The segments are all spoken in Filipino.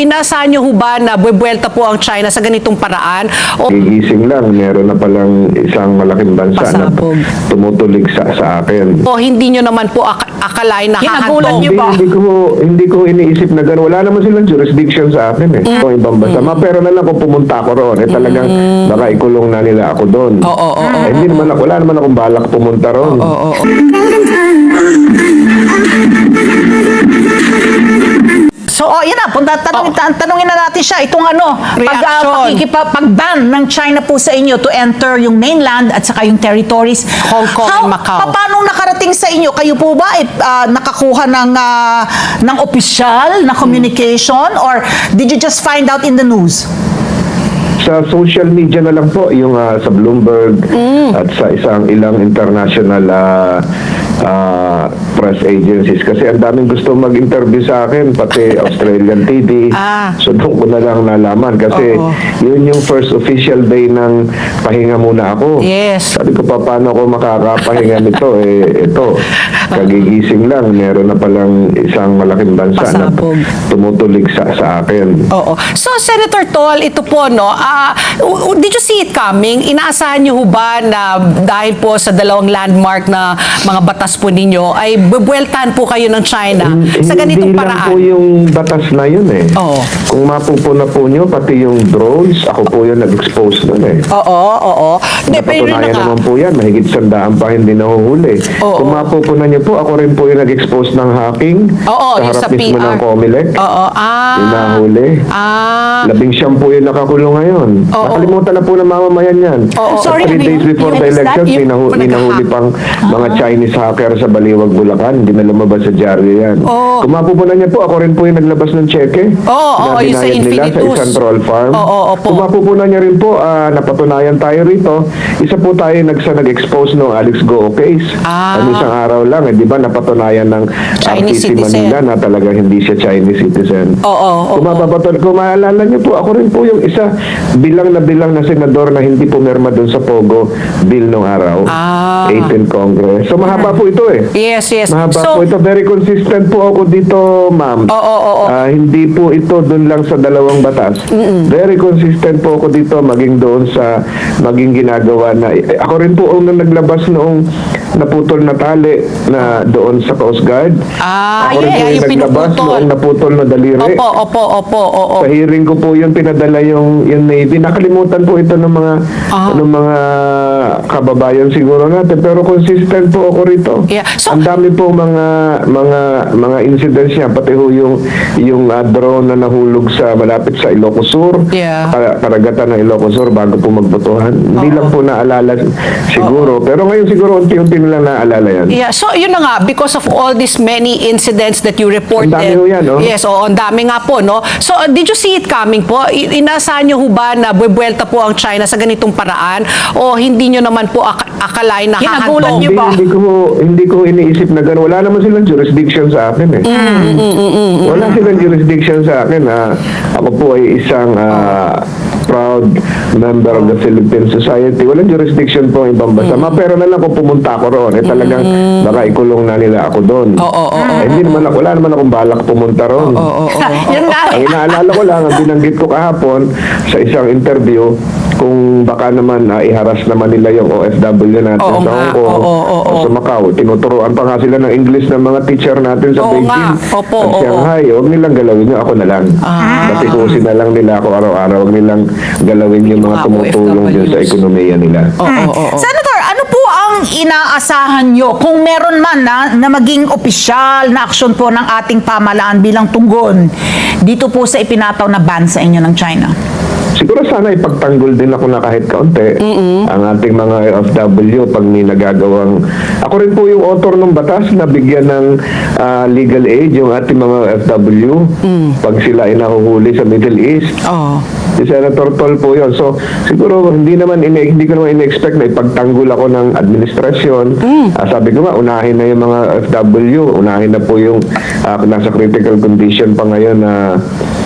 Inaasahan niyo ho ba na buwelta po ang China sa ganitong paraan? O Gigising lang, meron na palang isang malaking bansa Pasabog. na tumutulig sa, sa akin. O hindi nyo naman po ak- akalain na niyo Hindi, ba? hindi ko hindi ko iniisip na gano'n. Wala naman silang jurisdiction sa akin eh. Mm. Kung ibang bansa. Ma, pero na lang kung pumunta ako roon, eh talagang baka ikulong na nila ako doon. Oo, oo, oo. Eh, hindi naman ako, wala naman akong balak pumunta roon. Oo, oo. So, oh, yan na. Punta, tanongin, tan- tanongin na natin siya. Itong ano, pag, uh, Reaction. pakikipa, pag-ban ng China po sa inyo to enter yung mainland at saka yung territories. Hong Kong How, and Macau. pa- paano nakarating sa inyo? Kayo po ba eh, ah, nakakuha ng, ah, ng official na communication or did you just find out in the news? Sa social media na lang po, yung ah, sa Bloomberg Mm. at sa isang ilang international ah, ah, press agencies. Kasi ang daming gusto mag-interview sa akin, pati Australian TV. Ah. So doon ko na lang nalaman. Kasi Oo. yun yung first official day ng pahinga muna ako. Yes. Sabi ko pa, paano ako makakapahinga nito? Eh, ito, kagigising lang, meron na palang isang malaking bansa Pasabog. na tumutulig sa, sa akin. Oo. So, Senator Tol, ito po, no, ah, w- w- did you see it coming? Inaasahan niyo ho ba na dahil po sa dalawang landmark na mga batas po ninyo, ay bubueltahan po kayo ng China sa ganitong Hindi lang paraan? po yung batas na yun eh. Oo. Kung mapupuna po nyo, pati yung drones, ako po yung nag-expose nun eh. Oo, oo. Hindi, pero na naman po yan, mahigit sandaan pa hindi nahuhuli. Oo. Kung mapupunan nyo po, ako rin po yung nag-expose ng hacking Oo, sa yung harap sa mismo PR. ng Comelec. Oo, ah. Yung nahuli. Ah. Labing siyam po yung nakakulong ngayon. Oo. Nakalimutan na po ng mamamayan yan. Oo. Sorry, three days before the nag-hack? pinahuli pang mga Chinese hacker sa Baliwag, Bulacan. Hindi na lumabas sa dyaryo yan. Oo. Kung mapupunan niya po, ako rin po yung naglabas ng cheque. Oo, oo, na yung sa binayad nila sa isang troll farm. Oo, oo, opo. Kung mapupunan niya rin po, ah, napatunayan tayo rito, isa po tayo nagsa nag-expose ng Alex Go case. Ah. Ano isang araw lang, eh, di ba, napatunayan ng Chinese RTC citizen. Manila na talaga hindi siya Chinese citizen. Oo, oo, Kung oo. mapapatol, kung maalala niyo po, ako rin po yung isa bilang na bilang na senador na hindi pumirma doon sa Pogo bill nung araw. Ah. 18 Congress. So mahaba po ito eh. Yes, yes. Mahaba So, po ito. Very consistent po ako dito, ma'am. Oo, oo, oo. Ah, hindi po ito doon lang sa dalawang batas. Very consistent po ako dito maging doon sa maging ginagawa na eh, ako rin po ang naglabas noong naputol na tali na doon sa Coast Guard. Ah, ako rin yeah, po yung yung naglabas pinuputol. noong naputol na daliri. opo, opo, opo, oo. Sa hearing ko po yun pinadala yung yung Navy. Nakalimutan po ito ng mga Ah. ng mga kababayan siguro natin pero consistent po ako rito. Yeah. So- Ang dami po mga mga mga incidents niya pati ho yung yung ah, drone na nahulog sa malapit sa Ilocos Sur. Yeah. Kara- karagatan ng Ilocos Sur bago po magbotohan. Hindi lang po naalala siguro pero ngayon siguro unti-unti nilang naalala yan. Yeah, so yun na nga, because of all these many incidents that you reported. Ang dami ho yan, oh. Yes, oo, ang dami nga po, no? So, uh, did you see it coming po? I- Inaasahan niyo ho ba na buwelta po ang China sa ganitong paraan? O hindi niyo naman po ak- akalain na niyo Hindi, hindi ko hindi ko iniisip na gano'n. Wala naman silang jurisdiction sa akin eh. Wala silang jurisdiction sa akin. Ah. Ako po ay isang ah, proud member of the Philippine Society. Walang jurisdiction po ang ibang bansa. Mapera na lang kung pumunta ako roon. Eh talagang baka ikulong na nila ako doon. Oo, oo, Eh, hindi naman ako, wala naman akong balak pumunta roon. Yun nga. Ang inaalala ko lang, ang binanggit ko kahapon sa isang interview, kung baka naman uh, iharas naman nila yung OFW natin Oo sa Hong Kong oo, oo, o sa Macau. Tinuturoan pa nga sila ng English ng mga teacher natin sa Oo Beijing nga, opo, at oo. Ah. Shanghai. Huwag nilang galawin yun, ako na lang. Batikusin na lang nila ako araw-araw. Huwag nilang galawin yung mga Mga tumutulong dyan sa OFWs. ekonomiya nila. Oo, oo, oo. Senator, ano po ang inaasahan nyo kung meron man na, na maging opisyal na aksyon po ng ating pamalaan bilang tunggon dito po sa ipinataw na ban sa inyo ng China? Siguro sana ipagtanggol din ako na kahit kaunti ang ating mga OFW pag may nagagawang... Ako rin po yung author ng batas na bigyan ng ah, legal aid yung ating mga OFW pag sila ay nahuhuli sa Middle East. Oo. Si Senator Tol po yun. So, siguro hindi naman ini hindi ko naman ini-expect na ipagtanggol ako ng administrasyon. Ah, sabi ko nga, unahin na yung mga FW, unahin na po yung ah, nasa critical condition pa ngayon na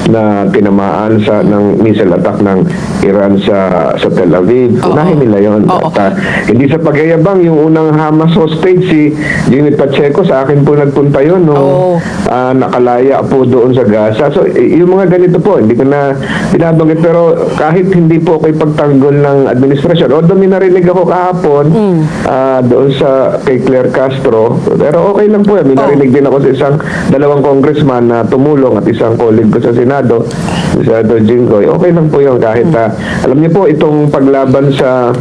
na tinamaan sa ng missile attack ng Iran sa sa Tel Aviv. Oo. Unahin nila 'yon. At ah, hindi sa pagyayabang yung unang Hamas hostage si Jimmy Pacheco sa akin po nagpunta 'yon no. Oo. Ah, nakalaya po doon sa Gaza. So yung mga ganito po, hindi ko na binabanggit pero kahit hindi po ako ipagtanggol ng administrasyon, although may narinig ako kahapon Mm. ah, doon sa kay Claire Castro, pero okay lang po yan. May narinig din ako sa isang dalawang congressman na tumulong at isang colleague ko sa Senado, si Senator Jinggoy. Okay lang po yun kahit Mm. ah, alam niyo po itong paglaban sa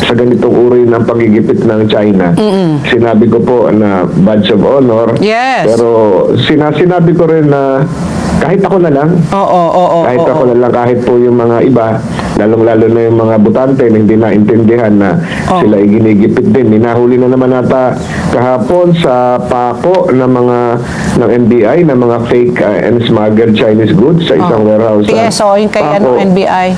sa ganitong uri ng pagigipit ng China. Sinabi ko po na badge of honor. Yes. Pero sina sinabi ko rin na kahit ako na lang, Oo, oo, oo. kahit oo. ako na lang, kahit po yung mga iba, lalong-lalo na yung mga butante na hindi naintindihan na Oh. sila ay ginigipit din. Minahuli na naman nata kahapon sa pako ng mga ng NBI na mga fake uh, and smuggled Chinese goods sa isang warehouse. sa Yes, so yung kay ano. NBI.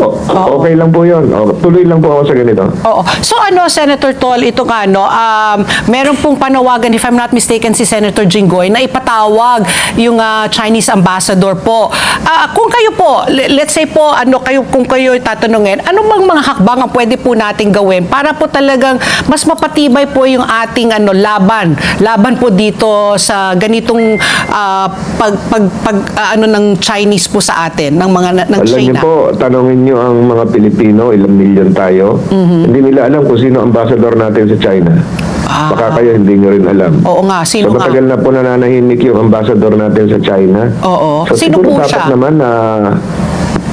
O- okay lang po yun. O, tuloy lang po ako sa ganito. Oo. So ano, Senator Tol, ito nga, no, um, meron pong panawagan, if I'm not mistaken, si Senator Jinggoy na ipatawag yung ah, Chinese ambassador po. Ah, kung kayo po, le- let's say po, ano kayo, kung kayo tatanungin, ano bang mga hakbang ang pwede po nating gawin para po talagang mas mapatibay po yung ating ano laban, laban po dito sa ganitong ah, pag, pag, pag ah, ano ng Chinese po sa atin, ng mga ng Alam niyo China. po, tanongin niyo ang mga Pilipino, ilang milyon tayo. Mhm. Hindi nila alam kung sino ambassador natin sa China. Baka kayo hindi niyo rin alam. Ah. Oo nga, sino so, nga? matagal na po nananahimik yung ambassador natin sa China. Oo. So, Sino po dapat siya? naman na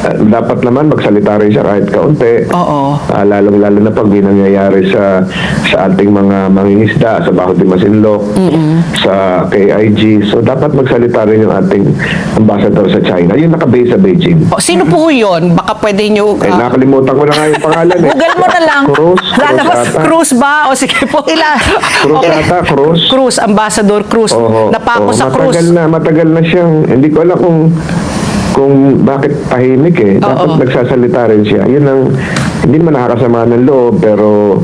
ah, dapat naman magsalita rin siya kahit kaunti. Oo. Ah, lalong-lalo na pag may nangyayari sa sa ating mga mangingisda, sa Baho de Masinloc, sa KIG. So, dapat magsalita rin yung ating ambassador sa China. Yun nakabase sa Beijing. O, sino po yun? Baka pwede nyo... Eh, ah, nakalimutan ko na nga yung pangalan eh. Google mo na lang. Cruz, Lalabas. Cruz ba? O sige po. Ila. Cruz Okay. ata, Cruz. Cruz, Ambassador Cruz. Oo, Napako oo, sa Cruz. Matagal na, matagal na siyang, hindi ko alam kung kung bakit tahimik eh. Dapat Oo. nagsasalita rin siya. Yun ang, hindi naman nakakasama ng loob, pero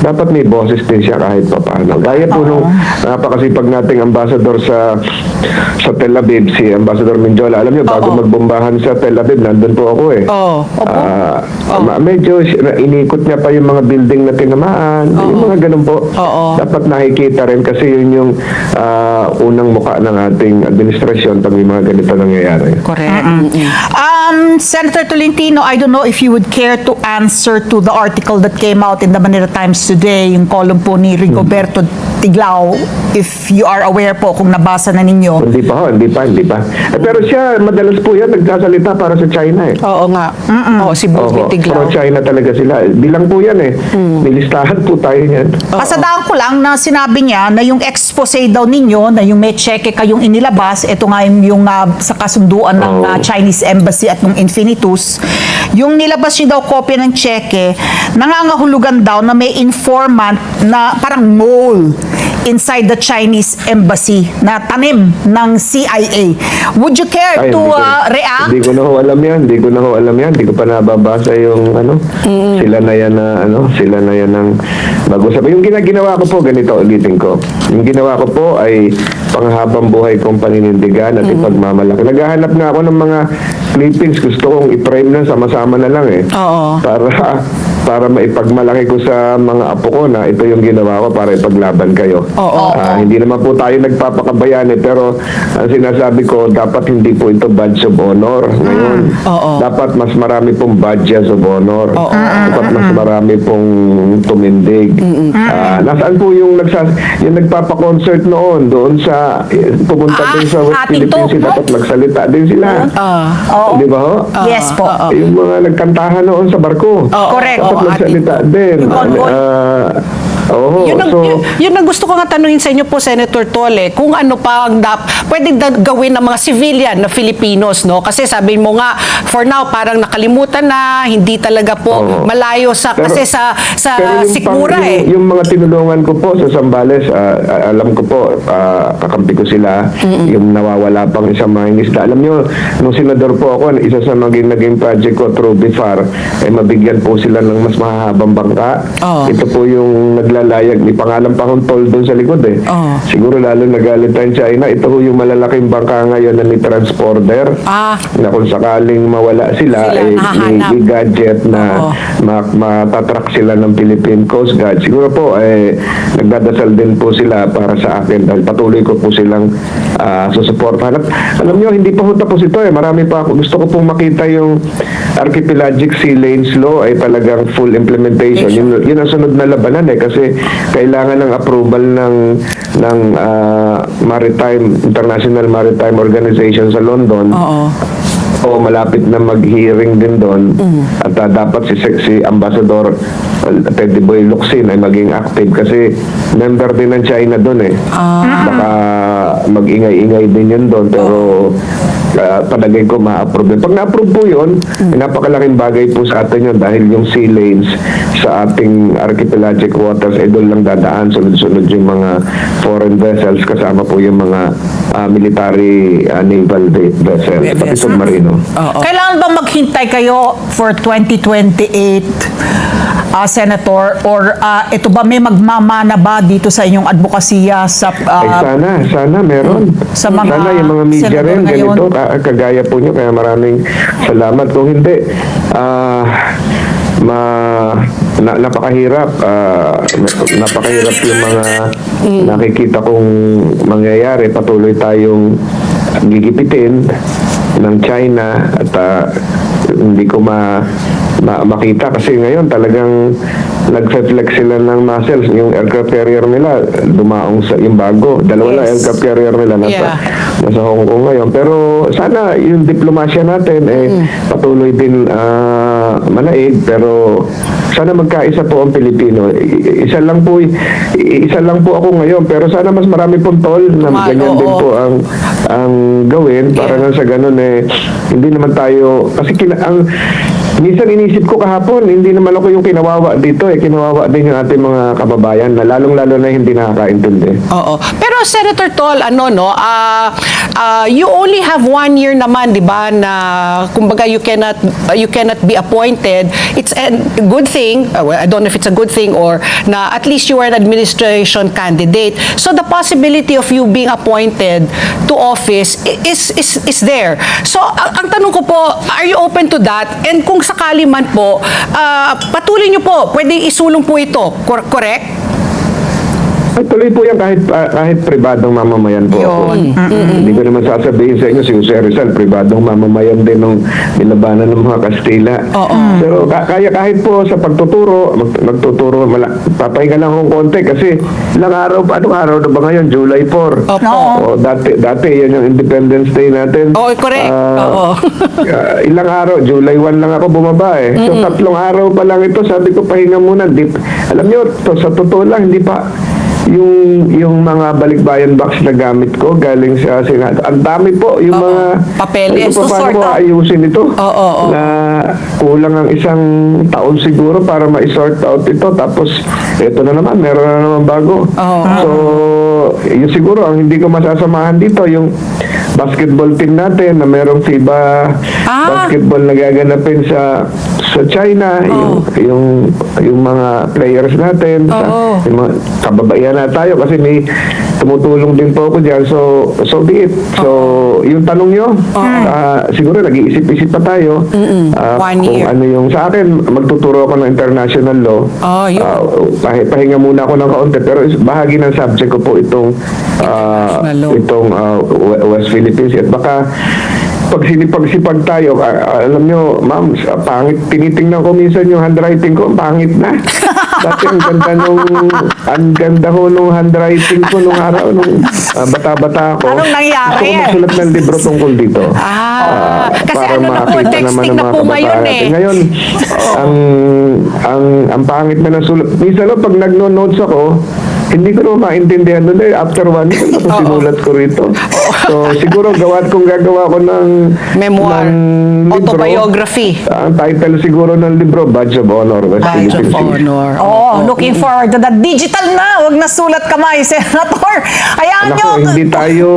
dapat may boses din siya kahit pa paano. Gaya po nung napakasipag nating ambassador sa sa Tel Aviv, si Ambassador Minjola. Alam niyo, bago Oo. magbombahan sa Tel Aviv, nandun po ako eh. Oo. Opo. Ah, ma- medyo si- na- niya pa yung mga building na tinamaan. Yung mga ganun po. Oo. Dapat nakikita rin kasi yun yung ah, unang muka ng ating administrasyon pag may mga ganito nangyayari. Correct. Um, Senator Tolentino, I don't know if you would care to answer to the article that came out in the Manila Times today, yung column po ni Rigoberto Tiglao, if you are aware po kung nabasa na ninyo. Hindi pa ho, hindi pa, hindi pa. Eh, pero siya, madalas po yan, nagsasalita para sa China eh. Oo nga. Oo, si Boss Oho, Tiglao. pro-China talaga sila. Bilang po yan eh. May listahan po tayo yan. Pasadaan ko lang na sinabi niya na yung expose daw ninyo, na yung may cheque kayong inilabas, ito nga yung, yung ah, sa kasunduan ng Oo. ah, Chinese Embassy at ng Infinitus, yung nilabas niyo daw kopya ng cheque, nangangahulugan daw na may informant na parang mole inside the Chinese Embassy na tanim ng CIA. Would you care Ay, to hindi ko- ah, react? Hindi ko na ho alam yan. Hindi ko na ho alam yan. Hindi ko pa nababasa yung ano. Sila na yan na ano. Sila na yan ang bago sabi. Yung gina- ginawa ko po, ganito ulitin ko. Yung ginawa ko po ay panghabang buhay kong paninindigan at ipagmamalaki. Naghahanap nga ako ng mga clippings. Gusto kong i-frame na sama-sama na lang eh. Oo. Para para maipagmalaki ko sa mga apo ko na ito yung ginawa ko para ipaglaban kayo. Oo. Ah, hindi naman po tayo nagpapakabayan eh, pero ang sinasabi ko, dapat hindi po ito badge of honor ngayon. Oo. Dapat mas marami pong badges of honor. Dapat mas marami pong tumindig. Ah, nasaan po yung, nagsas yung nagpapa-concert noon doon sa, eh, pumunta Ah, din sa West no? dapat magsalita din sila. Ah. Oo. Di ba ho? yes po. yung mga nagkantahan noon sa barko. Correct. Dapat Oo, magsalita din. Yung convoy. Oo. yun, ang, so, yun, yun ang gusto ko nga tanungin sa inyo po, Senator Tole, kung ano pa ang dap, pwede da- gawin ng mga civilian na Filipinos, no? Kasi sabi mo nga, for now, parang nakalimutan na, hindi talaga po Oo. malayo sa, Pero- kasi sa, sa Sikmura pang- eh. Yung, yung mga tinulungan ko po sa Sambales, ah, ah, alam ko po, ah, kakampi ko sila, yung nawawala pang isang mga isda. Alam nyo, nung senador po ako, isa sa maging naging project ko through BIFAR, eh mabigyan po sila ng mas mahahabang bangka. Oo. Ito po yung nagla pinalayag, may pangalan pa akong toll doon sa likod eh. Oo. Siguro lalo nagalit ang China. Ito ho yung malalaking bangka ngayon na may transporter. Ah. Na kung sakaling mawala sila, Sila, eh, may, gadget na ma- matatrack sila ng Philippine Coast Guard. Siguro po, eh, nagdadasal din po sila para sa akin dahil patuloy ko po silang ah, susuportahan. At alam nyo, hindi pa ho tapos ito eh. Marami pa ako. Gusto ko pong makita yung Archipelagic Sea Lanes Law ay talagang full implementation. Yun, yun ang sunod na labanan eh kasi kailangan ng approval ng ng ah, Maritime International Maritime Organization sa London. Oo. O malapit na mag-hearing din doon at ah, dapat si si Ambassador uh, Teddy Boy Locsin ay maging active kasi member din ng China doon eh. Baka mag-ingay-ingay din yun doon pero uh, palagay ko ma-approve. yun. Pag na-approve po yun, eh, napakalaking bagay po sa atin yun dahil yung sea lanes sa ating archipelagic waters ay doon lang dadaan sunod-sunod yung mga foreign vessels kasama po yung mga ah, military ah, naval vessels pati submarino. Oo. Kailangan ba maghintay kayo for 2028, ah, Senator? Or ah, ito ba may magmamana ba dito sa inyong advokasya sa... Ay ah, sana, sana meron. Sa mga sana yung mga media rin, ngayon. ganito, ka- kagaya po nyo, kaya maraming salamat. Kung hindi, ah, ma, na, napakahirap, ah, na- napakahirap yung mga nakikita kong mangyayari. Patuloy tayong gigipitin ng China at ah, hindi ko ma, ma- makita. Kasi ngayon talagang nag-flex sila ng muscles. Yung aircraft carrier nila dumaong sa yung bago. Dalawa na Yes. aircraft carrier nila nasa Yeah. nasa Hong Kong ngayon. Pero sana yung diplomasya natin eh patuloy din ah, manaig. Pero sana magkaisa po ang Pilipino. Isa lang po isa lang po ako ngayon. Pero sana mas marami pong tol na Tama, ganyan din oo. po ang ang gawin. Para Yeah. na sa ganun eh hindi naman tayo kasi kina, ang minsan inisip ko kahapon hindi naman ako yung kinawawa dito eh kinawawa din yung ating mga kababayan na lalong lalo na hindi nakakaintindi Oo. Pero Senator Tol, ano no, ah ah, you only have one year naman, 'di ba, na kumbaga you cannot you cannot be appointed. It's a good thing. uh, well, I don't know if it's a good thing or na at least you are an administration candidate. So the possibility of you being appointed to office is is is there. So ang, ang tanong ko po, are you open to that? And kung sakali man po, ah, patuloy niyo po, pwede isulong po ito. Cor- correct? Tuloy po yan kahit, ah, kahit pribadong mamamayan po ako. Hindi ko naman sasabihin sa inyo si Jose Rizal, pribadong mamamayan din nung nilabanan ng mga Kastila. Oo. Pero ka- kaya kahit po sa pagtuturo, mag, magtuturo, mala, papahinga lang akong konti kasi ilang araw pa, anong araw na ba ngayon? July 4. Opo. O, dati, dati yan yung Independence Day natin. Oo, correct. Ah, Oo. ah, ilang araw, July 1 lang ako bumaba eh. So tatlong araw pa lang ito, sabi ko pahinga muna. Di, alam niyo, to, sa totoo lang, hindi pa yung yung mga balikbayan box na gamit ko galing sa Senado. Ang dami po yung Oo. mga Papeles. Ano po, To paano sort ko out. ayusin ito? Oo, oo. Na kulang ang isang taon siguro para ma-sort out ito tapos ito na naman, meron na naman bago. Oo. So, yun siguro ang hindi ko masasamahan dito yung basketball team natin na merong FIBA Ah. basketball na gaganapin sa sa China, yung, yung yung mga players natin, sa, Oo. yung mga kababaihan na tayo kasi may tumutulong din po ako diyan. So, so be it. So, yung tanong nyo, ah, siguro nag-iisip-isip pa tayo One kung year. ano yung sa akin, magtuturo ako ng international law. Oh, yun. Ah, pahi- pahinga muna ako ng kaunti pero bahagi ng subject ko po itong law. itong We- West Philippines at baka pag sinipag-sipag tayo, ah, alam nyo, ma'am, sa pangit, tinitingnan ko minsan yung handwriting ko, ang pangit na. Dati ang ganda nung, ang ganda ho nung handwriting ko nung araw, nung ah, bata-bata ako. Anong Gusto nangyari? ko magsulat ng libro tungkol dito. Ah, kasi para ano na po, texting na po ngayon eh. Ngayon, ang, ang, ang pangit na ng sulat. Minsan no, pag nagno-notes ako, hindi ko naman maintindihan nun eh. After one year, tapos sinulat ko rito. So, siguro gawa kung gagawa ko ng Memoir. ng libro, Autobiography. Ang title siguro ng libro, Badge of Honor. Badge of. Honor. Oh, looking forward to that. Digital na, wag na sulat kamay, Senator. Hayaan nyo. Hindi tayo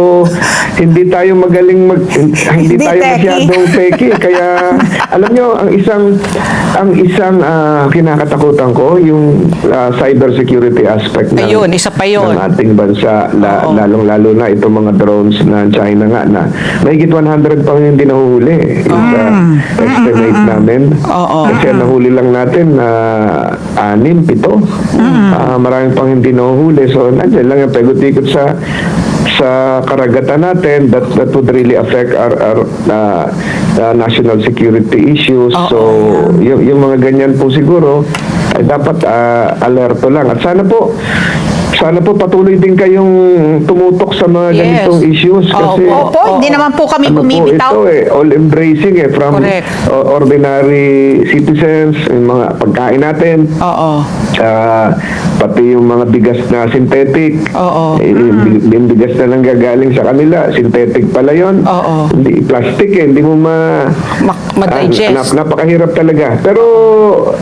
hindi tayo magaling mag hindi, Hindi tayo techie. masyadong techie kaya alam nyo ang isang ang isang ah, kinakatakutan ko yung cyber security aspect ng, Ayun, isa pa yun. ng ating bansa la, Oo. lalong lalo na itong mga drones na China nga na mahigit 100 pang hindi nahuhuli. Yung sa estimate namin. Oo. kasi ang nahuli lang natin na anim, pito. Ah, maraming pang hindi nahuhuli. So nandiyan lang yung pegot-ikot sa sa karagatan natin that that would really affect our, our uh, uh, national security issues. So yung, yung mga ganyan po siguro ay dapat ah, alerto lang. At sana po sana po patuloy din kayong tumutok sa mga Yes. ganitong issues kasi Opo. Opo, hindi naman po kami ano po bumibitaw. ito eh, all embracing eh, from Correct. o- ordinary citizens, yung mga pagkain natin, Oo. Ah, pati yung mga bigas na synthetic. Oo. Eh, yung yung bigas na lang gagaling sa kanila, synthetic pala yon. Oo. Hindi plastic eh, hindi mo ma Ma- ma-digest. Ah, nap- napakahirap talaga. Pero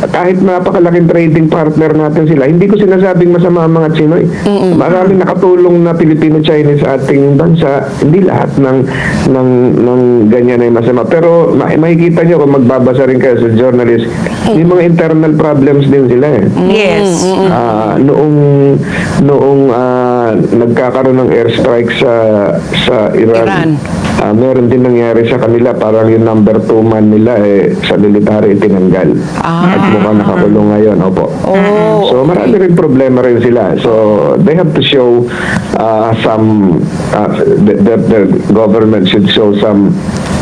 kahit napakalaking trading partner natin sila, hindi ko sinasabing masama ang mga Chinoy. Marami nakatulong na Filipino-Chinese sa ating bansa. Hindi lahat ng ng ng ganyan ay masama. Pero ma- makikita nyo kung magbabasa rin kayo sa journalist, may mga internal problems din sila eh. Yes. Ah, noong noong ah, nagkakaroon ng airstrike sa sa Iran, Iran. ah, meron din nangyari sa kanila parang yung number 2 man nila eh sa military tinanggal. Ah. At mukhang nakakulong ngayon, opo. Oh. So marami rin problema rin sila. So they have to show uh, some uh, the, the, the government should show some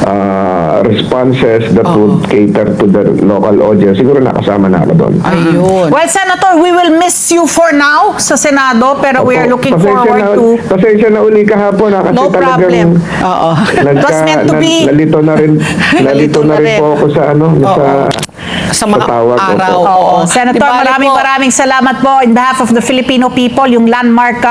uh, responses that would cater to the local audience. Siguro nakasama na ako doon. Ayun. Well, Senator, we will miss you for now sa Senado, pero we are looking forward na, to... Pasensya na uli kahapon ha, kasi No problem. Oo. nagka, It was meant to be. nalito na rin nalito na na rin rin. po ako sa ano sa Sa mga tawag, opo. araw. Oo. Senator, Di maraming po, maraming salamat po in behalf of the Filipino people, yung landmark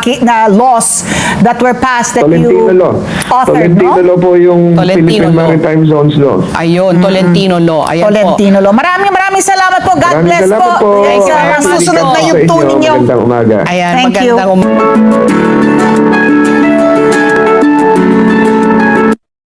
ki- na laws that were passed that Tolentino you Law. authored, Tolentino no? Law po yung Tolentino Philippine Law. Maritime Zones Law. Ayun, Tolentino Law. Ayan po. Tolentino Law. Maraming maraming salamat po. God Maraming bless salamat po. Thank you. Ang susunod na yung sa inyo. tunin niyo. Magandang umaga. Ayan, Thank you. magandang um-